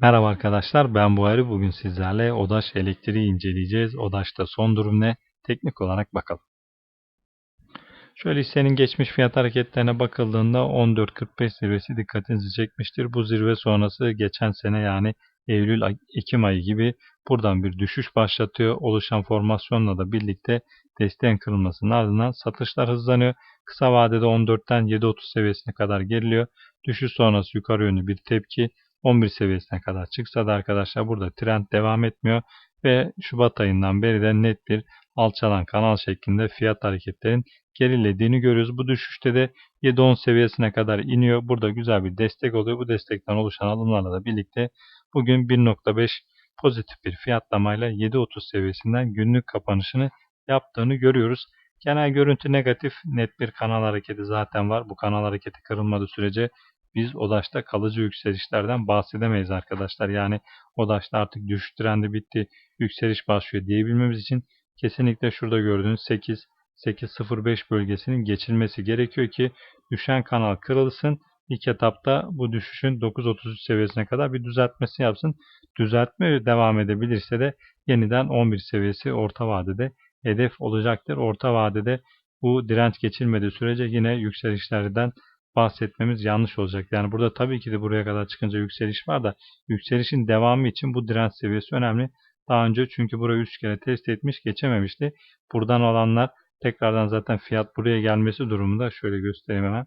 Merhaba arkadaşlar ben Buhari. Bugün sizlerle ODAŞ elektriği inceleyeceğiz. ODAŞ'ta son durum ne? Teknik olarak bakalım. Şöyle hissenin geçmiş fiyat hareketlerine bakıldığında 14.45 zirvesi dikkatinizi çekmiştir. Bu zirve sonrası geçen sene yani Eylül-Ekim ayı gibi buradan bir düşüş başlatıyor. Oluşan formasyonla da birlikte desteğin kırılmasının ardından satışlar hızlanıyor. Kısa vadede 14'ten 7.30 seviyesine kadar geriliyor. Düşüş sonrası yukarı yönlü bir tepki 11 seviyesine kadar çıksa da arkadaşlar burada trend devam etmiyor ve Şubat ayından beri de net bir alçalan kanal şeklinde fiyat hareketlerin gerilediğini görüyoruz. Bu düşüşte de 7-10 seviyesine kadar iniyor. Burada güzel bir destek oluyor. Bu destekten oluşan alımlarla da birlikte bugün 1.5 pozitif bir fiyatlamayla 7.30 seviyesinden günlük kapanışını yaptığını görüyoruz. Genel görüntü negatif, net bir kanal hareketi zaten var. Bu kanal hareketi kırılmadığı sürece biz ODAŞ'ta kalıcı yükselişlerden bahsedemeyiz arkadaşlar. Yani ODAŞ'ta artık düşüş trendi bitti, yükseliş başlıyor diyebilmemiz için kesinlikle şurada gördüğünüz 8 8.05 bölgesinin geçilmesi gerekiyor ki düşen kanal kırılsın. İlk etapta bu düşüşün 9.33 seviyesine kadar bir düzeltmesi yapsın. Düzeltme devam edebilirse de yeniden 11 seviyesi orta vadede hedef olacaktır. Orta vadede bu direnç geçilmediği sürece yine yükselişlerden bahsetmemiz yanlış olacak. Yani burada tabii ki de buraya kadar çıkınca yükseliş var da yükselişin devamı için bu direnç seviyesi önemli. Daha önce çünkü burayı 3 kere test etmiş geçememişti. Buradan olanlar tekrardan zaten fiyat buraya gelmesi durumunda şöyle göstereyim hemen.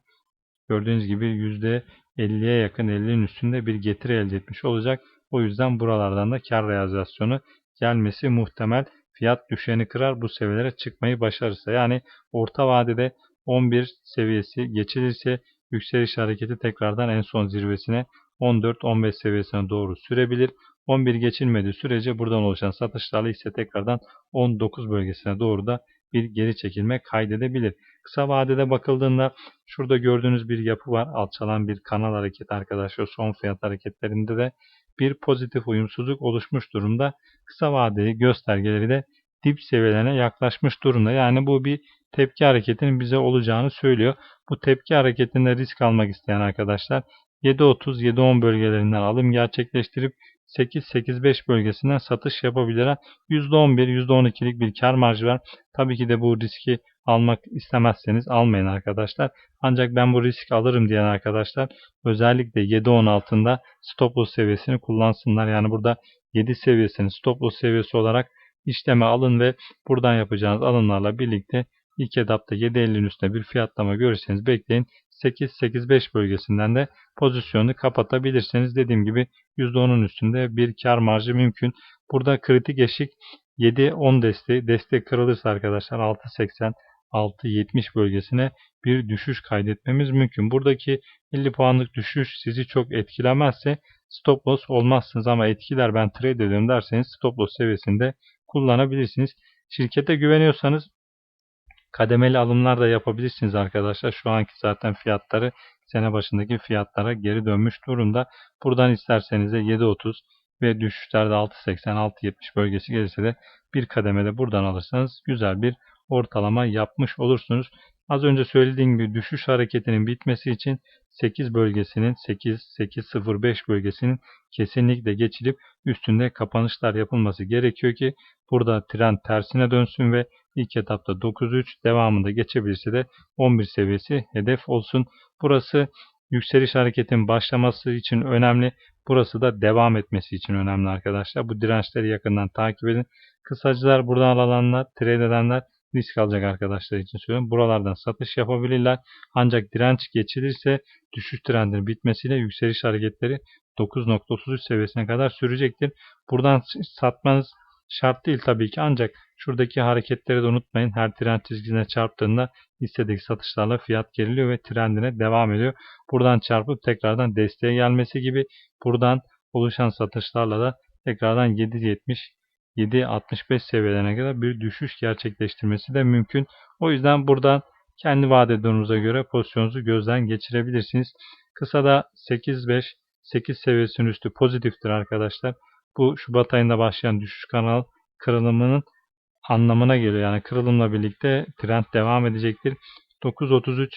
Gördüğünüz gibi %50'ye yakın 50'nin üstünde bir getiri elde etmiş olacak. O yüzden buralardan da kar realizasyonu gelmesi muhtemel. Fiyat düşeni kırar bu seviyelere çıkmayı başarırsa. Yani orta vadede 11 seviyesi geçilirse yükseliş hareketi tekrardan en son zirvesine 14-15 seviyesine doğru sürebilir. 11 geçilmediği sürece buradan oluşan satışlarla ise tekrardan 19 bölgesine doğru da bir geri çekilme kaydedebilir. Kısa vadede bakıldığında şurada gördüğünüz bir yapı var. Alçalan bir kanal hareketi arkadaşlar. Son fiyat hareketlerinde de bir pozitif uyumsuzluk oluşmuş durumda. Kısa vadeli göstergeleri de dip seviyelerine yaklaşmış durumda. Yani bu bir tepki hareketinin bize olacağını söylüyor. Bu tepki hareketinde risk almak isteyen arkadaşlar 7.30-7.10 bölgelerinden alım gerçekleştirip 8-8.5 bölgesinden satış yapabilir. %11, %12'lik bir kar marjı var. Tabii ki de bu riski almak istemezseniz almayın arkadaşlar. Ancak ben bu risk alırım diyen arkadaşlar özellikle 7.10 altında stop loss seviyesini kullansınlar. Yani burada 7 seviyesini stop loss seviyesi olarak işleme alın ve buradan yapacağınız alımlarla birlikte İlk etapta 7.50'nin üstünde bir fiyatlama görürseniz bekleyin. 8-8.5 bölgesinden de pozisyonu kapatabilirsiniz. Dediğim gibi %10'un üstünde bir kar marjı mümkün. Burada kritik eşik 7-10 desteği. Destek kırılırsa arkadaşlar 6.80 6.70 bölgesine bir düşüş kaydetmemiz mümkün. Buradaki 50 puanlık düşüş sizi çok etkilemezse stop loss olmazsınız ama etkiler ben trade ediyorum derseniz stop loss seviyesinde kullanabilirsiniz. Şirkete güveniyorsanız kademeli alımlar da yapabilirsiniz arkadaşlar. Şu anki zaten fiyatları sene başındaki fiyatlara geri dönmüş durumda. Buradan isterseniz de 7.30 ve düşüşlerde 6.80-6.70 bölgesi gelirse de bir kademede buradan alırsanız güzel bir ortalama yapmış olursunuz. Az önce söylediğim gibi düşüş hareketinin bitmesi için 8 bölgesinin 8-8-0-5 bölgesinin kesinlikle geçilip üstünde kapanışlar yapılması gerekiyor ki burada trend tersine dönsün ve ilk etapta 9-3 devamında geçebilirse de 11 seviyesi hedef olsun. Burası yükseliş hareketin başlaması için önemli. Burası da devam etmesi için önemli arkadaşlar. Bu dirençleri yakından takip edin. Kısacılar buradan alanlar, trade edenler risk alacak arkadaşlar için söylüyorum. Buralardan satış yapabilirler. Ancak direnç geçilirse düşüş trendinin bitmesiyle yükseliş hareketleri 9.33 seviyesine kadar sürecektir. Buradan satmanız şart değil tabii ki ancak şuradaki hareketleri de unutmayın. Her trend çizgisine çarptığında hissedeki satışlarla fiyat geriliyor ve trendine devam ediyor. Buradan çarpıp tekrardan desteğe gelmesi gibi buradan oluşan satışlarla da tekrardan 7.70 7.65 seviyelerine kadar bir düşüş gerçekleştirmesi de mümkün. O yüzden buradan kendi vadedonumuza göre pozisyonunuzu gözden geçirebilirsiniz. Kısa da 8.5 8 seviyesinin üstü pozitiftir arkadaşlar. Bu Şubat ayında başlayan düşüş kanal kırılımının anlamına geliyor. Yani kırılımla birlikte trend devam edecektir. 9.33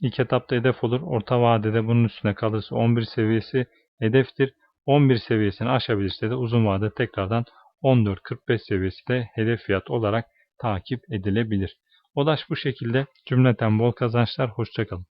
ilk etapta hedef olur. Orta vadede bunun üstüne kalırsa 11 seviyesi hedeftir. 11 seviyesini aşabilirse de uzun vadede tekrardan 14.45 seviyesi de hedef fiyat olarak takip edilebilir. Odaş bu şekilde cümleten bol kazançlar. Hoşçakalın.